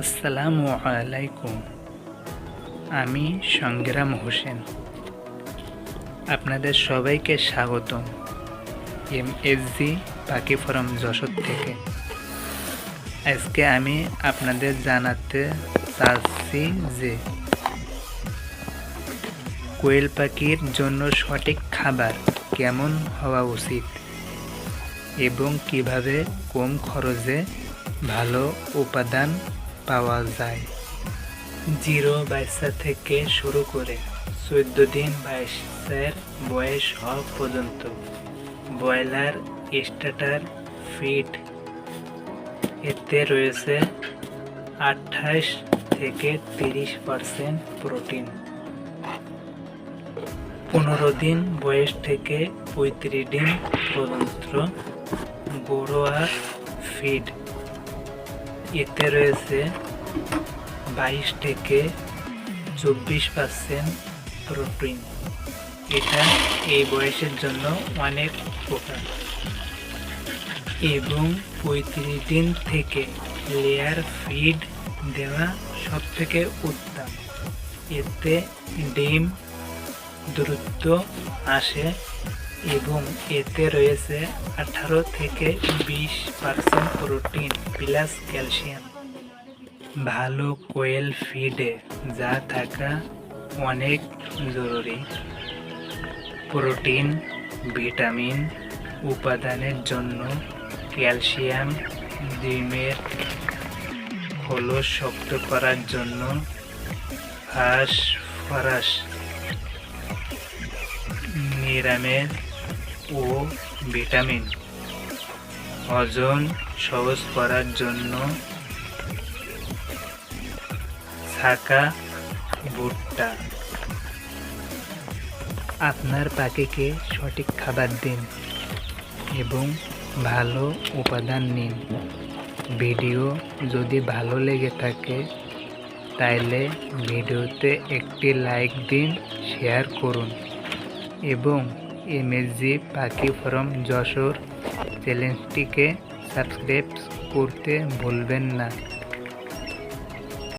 আসসালামু আলাইকুম। আমি সংগ্রাম হোসেন। আপনাদের সবাইকে স্বাগতম এম এস জি পাখি ফরম যশোর থেকে। আজকে আমি আপনাদের জানাতে চাচ্ছি যে, কোয়েল পাখির জন্য সঠিক খাবার কেমন হওয়া উচিত এবং কীভাবে কম খরচে ভালো উপাদান পাওয়া যায়। জিরো বাচ্চা থেকে শুরু করে চোদ্দ দিন বাইশের বয়স হওয়া পর্যন্ত ব্রয়লার, স্টার্টার ফিট এতে রয়েছে আঠাশ থেকে তিরিশ পার্সেন্ট প্রোটিন। পনেরো দিন বয়স থেকে পঁয়ত্রিশ দিন পর্যন্ত গরুয়া ফিড এতে রয়েছে বাইশ থেকে চব্বিশ পার্সেন্ট প্রোটিন এটা এই বয়সের জন্য অনেক উপকার। এবং পঁয়ত্রিশ দিন থেকে লেয়ার ফিড দেওয়া সব থেকে উত্তম। এতে ডিম দ্রুত আসে এবং এতে রয়েছে আঠারো থেকে বিশ পার্সেন্ট প্রোটিন প্লাস ক্যালসিয়াম ভালো কোয়েল ফিডে যা থাকা অনেক জরুরি। প্রোটিন, ভিটামিন উপাদানের জন্য ক্যালসিয়াম, ডিমের খোলস শক্ত করার জন্য ফসফরাস, নিরামিষ ও ভিটামিন। হজম সহজ করার জন্য থাকা ভুট্টা। আপনার পাখিকে সঠিক খাবার দিন এবং ভালো উপাদান নিন। ভিডিও যদি ভালো লেগে থাকে, তাইলে ভিডিওতে একটি লাইক দিন, শেয়ার করুন এবং এমএসজি পাখি ফরম যশোর চ্যানেলটিকে সাবস্ক্রাইব করতে ভুলবেন না।